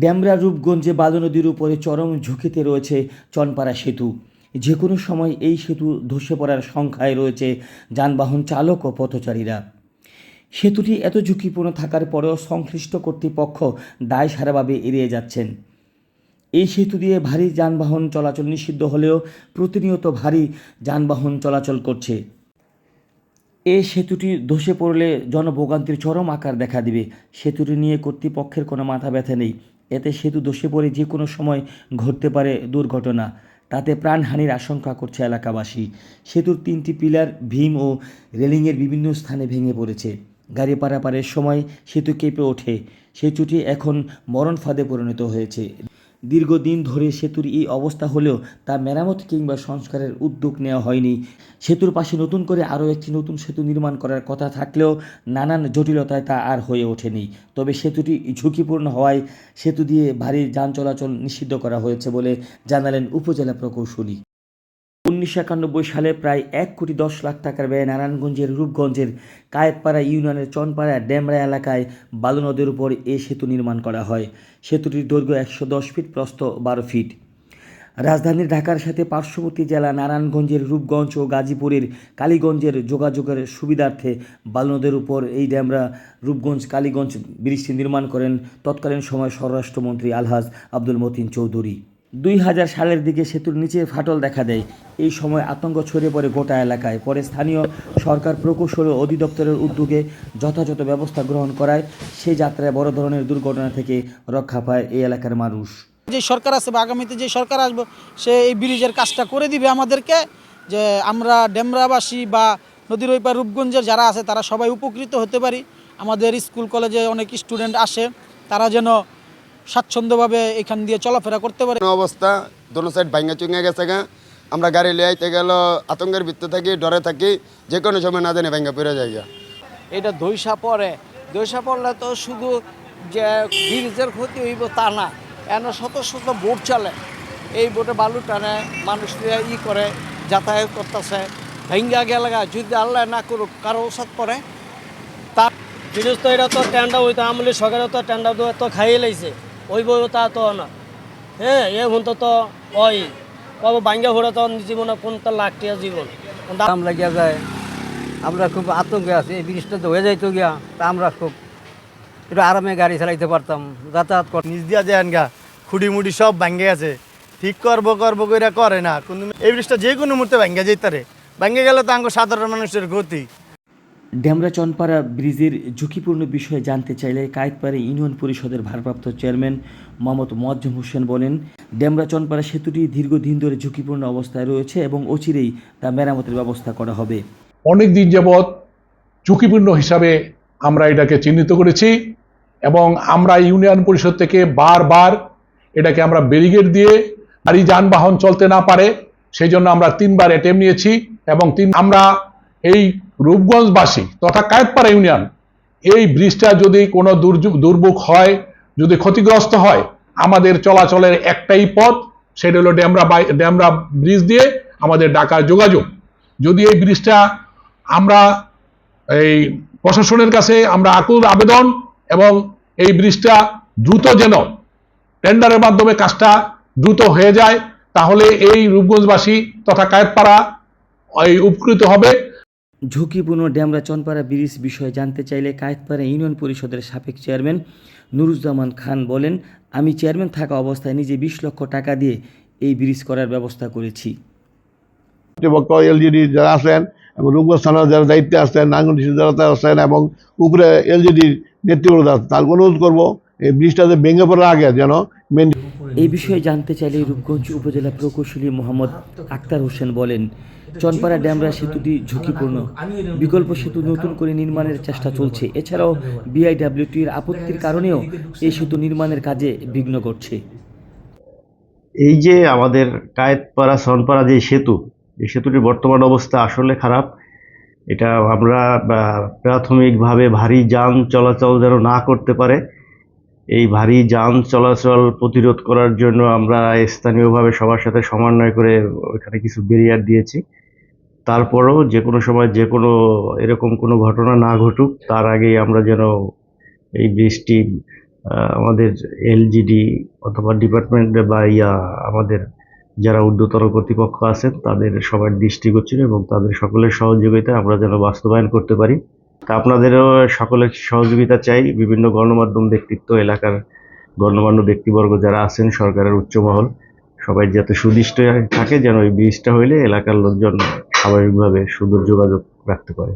ড্যামরা রূপগঞ্জে বাদু নদীর উপরে চরম ঝুঁকিতে রয়েছে চনপাড়া সেতু। যে কোনো সময় এই সেতু ধসে পড়ার সংখ্যায় রয়েছে যানবাহন চালক ও পথচারীরা। সেতুটি এত ঝুঁকিপূর্ণ থাকার পরেও সংশ্লিষ্ট কর্তৃপক্ষ দায় সারাভাবে এড়িয়ে যাচ্ছেন। এই সেতু দিয়ে ভারী যানবাহন চলাচল নিষিদ্ধ হলেও প্রতিনিয়ত ভারী যানবাহন চলাচল করছে। এই সেতুটি ধসে পড়লে জনভোগান্তির চরম আকার দেখা দিবে। সেতুটি নিয়ে কর্তৃপক্ষের কোনো মাথা ব্যথা নেই। এতে সেতু ধসে পড়ে যে কোনো সময় ঘটতে পারে দুর্ঘটনা। তাতে প্রাণহানির আশঙ্কা করছে এলাকাবাসী। সেতুর তিনটি পিলার ভীম ও রেলিংয়ের বিভিন্ন স্থানে ভেঙে পড়েছে। গাড়ি পারাপারের সময় সেতু কেঁপে ওঠে। সেতুটি এখন মরণ ফাঁদে পরিণত হয়েছে। দীর্ঘদিন ধরে সেতুর এই অবস্থা হলেও তা মেরামত কিংবা সংস্কারের উদ্যোগ নেওয়া হয়নি। সেতুর পাশে নতুন করে আরও একটি নতুন সেতু নির্মাণ করার কথা থাকলেও নানান জটিলতায় তা আর হয়ে ওঠেনি। তবে সেতুটি ঝুঁকিপূর্ণ হওয়ায় সেতু দিয়ে ভারী যান চলাচল নিষিদ্ধ করা হয়েছে বলে জানালেন উপজেলা প্রকৌশলী। উনিশশো একানব্বই সালে প্রায় এক কোটি দশ লাখ টাকার ব্যয়ে নারায়ণগঞ্জের রূপগঞ্জের কায়েতপাড়া ইউনিয়নের চনপাড়া ড্যামরা এলাকায় বালু নদীর উপর এই সেতু নির্মাণ করা হয়। সেতুটির দৈর্ঘ্য একশো দশ ফিট, প্রস্থ বারো ফিট। রাজধানী ঢাকার সাথে পার্শ্ববর্তী জেলা নারায়ণগঞ্জের রূপগঞ্জ ও গাজীপুরের কালীগঞ্জের যোগাযোগের সুবিধার্থে বালু নদের উপর এই ড্যামরা রূপগঞ্জ কালীগঞ্জ ব্রিজটি নির্মাণ করেন তৎকালীন সময় স্বরাষ্ট্রমন্ত্রী আলহাজ আব্দুল মতিন চৌধুরী। দুই হাজার সালের দিকে সেতুর নিচে ফাটল দেখা দেয়। এই সময় আতঙ্ক ছড়িয়ে পড়ে গোটা এলাকায়। পরে স্থানীয় সরকার প্রকৌশল ও অধিদপ্তরের উদ্যোগে যথাযথ ব্যবস্থা গ্রহণ করায় সেই যাত্রায় বড় ধরনের দুর্ঘটনা থেকে রক্ষা পায় এই এলাকার মানুষ। যে সরকার আছে বা আগামীতে যে সরকার আসবে, সে এই ব্রিজের কাজটা করে দিবে আমাদেরকে, যে আমরা ডেমরাবাসী বা নদীর ওই পার রূপগঞ্জের যারা আছে, তারা সবাই উপকৃত হতে পারি। আমাদের স্কুল, কলেজে অনেক স্টুডেন্ট আসে, তারা যেন স্বাচ্ছন্দ্যভাবে এখান দিয়ে চলাফেরা করতে পারে। অবস্থা দোনো সাইড ভাঙ্গা চুঙ্গে গেছে গা। আমরা গাড়ি লিয়ে আইতে গেল আতঙ্কের ভিত্তি থাকি ডরে থাকি যে কোনো সময় না জানি ভাঙ্গা পড়ে যাই গা। এটা দইসা পড়ে। দইসা পড়লে তো শুধু যে ব্রিজের ক্ষতি হইব তা না এন শত শত বোট চলে। এই বোটে বালু টানে মানুষ ই করে যাতায়াত করতেছে। ভেঙ্গা গেলে যদি আল্লাহ না করুক কারও ওষুধ পড়ে? তার জিনিস তো এটা তো টেন্ডা হইতো আমলি সরকারে তো টেন্ডা তো খাইয়ে লাইছে। ওই বই তা তো না। হ্যাঁ এ হুন তো তো ওই। কব বাঙ্গা ঘোরা তো জীবনে কোন তো লাখ টিয়া জীবন দাম লাগিয়া যায়। আমরা খুব আতঙ্কে আছি। এই ব্রিজটা তো হয়ে যাইতো গিয়া। তা আমরা খুব একটু আরামে গাড়ি চালাইতে পারতাম। যাতায়াত কর নিচ দিয়া যায় গা খুঁড়ি মুড়ি সব ভাঙ্গে আছে। ঠিক করব করব কইরা করে না। কোনো এই ব্রিজটা যে কোনো মুহূর্তে ভাঙ্গে যেতারে ভাঙ্গে গেলে তো আঙ্গ সাধারণ মানুষের গতি। ড্যামরা চনপাড়া ব্রিজের ঝুঁকিপূর্ণ বিষয়ে জানতে চাইলে কায়েতপাড়া ইউনিয়ন পরিষদের ভারপ্রাপ্ত চেয়ারম্যান মোহাম্মদ মোয়াজ্জম হোসেন বলেন ড্যামরা চনপাড়া সেতুটি দীর্ঘদিন ধরে ঝুঁকিপূর্ণ অবস্থায় রয়েছে এবং অচিরেই তা মেরামতের ব্যবস্থা করা হবে। অনেক দিন যাবৎ ঝুঁকিপূর্ণ হিসাবে আমরা এটাকে চিহ্নিত করেছি এবং আমরা ইউনিয়ন পরিষদ থেকে বারবার এটাকে আমরা ব্যারিগেড দিয়ে গাড়ি, যানবাহন চলতে না পারে সেই জন্য আমরা তিনবার অ্যাটেম্প নিয়েছি এবং তিন আমরা এই রূপগঞ্জবাসী তথা কায়েতপাড়া ইউনিয়ন, এই ব্রিজটা যদি কোনো দুর্ভোগ হয়, যদি ক্ষতিগ্রস্ত হয়, আমাদের চলাচলের একটাই পথ, সেটা হলো ড্যামরা বাই ড্যামরা ব্রিজ দিয়ে আমাদের ঢাকার যোগাযোগ। যদি এই ব্রিজটা আমরা এই প্রশাসনের কাছে আমরা আকুল আবেদন এবং এই ব্রিজটা দ্রুত যেন টেন্ডারের মাধ্যমে কাজটা দ্রুত হয়ে যায়, তাহলে এই রূপগঞ্জবাসী তথা কায়েতপাড়া এই উপকৃত হবে। ঝুঁকিপূর্ণ ড্যামরা চনপাড়া ব্রিজ বিষয়ে জানতে চাইলে কায়েতপাড়া ইউনিয়ন পরিষদের সাবেক চেয়ারম্যান নুরুজ্জামান খান বলেন আমি চেয়ারম্যান থাকা অবস্থায় নিজে বিশ লক্ষ টাকা দিয়ে এই ব্রিজ করার ব্যবস্থা করেছি। কর্তৃপক্ষ এলজিডি যারা আছেন এবং রূপগঞ্জ থানার যারা দায়িত্বে আছেন নাঙ্গল যারা আছেন এবং উপরে এলজিডির নেতৃবৃন্দ আছে তার অনুরোধ করব এই ব্রিজটা যে ভেঙে পড়ার আগে যেন মেন এই বিষয়ে জানতে চাইলে রূপগঞ্জ উপজেলা প্রকৌশলী মোহাম্মদ আক্তার হোসেন বলেন চনপাড়া ড্যামরা সেতুটি ঝুঁকিপূর্ণ। বিকল্প সেতু নতুন করে নির্মাণের চেষ্টা চলছে। এছাড়াও বিআইডাব্লিউটির আপত্তির কারণেও এই সেতু নির্মাণের কাজে বিঘ্ন ঘটছে। এই যে আমাদের কায়েতপাড়া সনপাড়া যে সেতু, এই সেতুটির বর্তমান অবস্থা আসলে খারাপ। এটা আমরা প্রাথমিকভাবে ভারী যান চলাচল যেন না করতে পারে, এই ভারী যান চলাচল প্রতিরোধ করার জন্য আমরা স্থানীয়ভাবে সবার সাথে সমন্বয় করে ওখানে কিছু ব্যারিয়ার দিয়েছি। তারপরেও যে কোনো সময় যে কোনো এরকম কোনো ঘটনা না ঘটুক তার আগেই আমরা যেন এই আহ, আমাদের এলজিডি অথবা ডিপার্টমেন্ট বা ইয়া আমাদের যারা ঊর্ধ্বতর কর্তৃপক্ষ আছেন তাদের সবার দৃষ্টিগোচর এবং তাদের সকলের সহযোগিতায় আমরা যেন বাস্তবায়ন করতে পারি। তা আপনাদেরও সকলের সহযোগিতা চাই। বিভিন্ন গণমাধ্যম ব্যক্তিত্ব এলাকার গণ্যমান্য ব্যক্তিবর্গ যারা আছেন সরকারের উচ্চমহল সবাই যাতে সুদৃষ্ট থাকে যেন এই ব্রিজটা হইলে এলাকার লোকজন স্বাভাবিকভাবে সুন্দর যোগাযোগ রাখতে পারে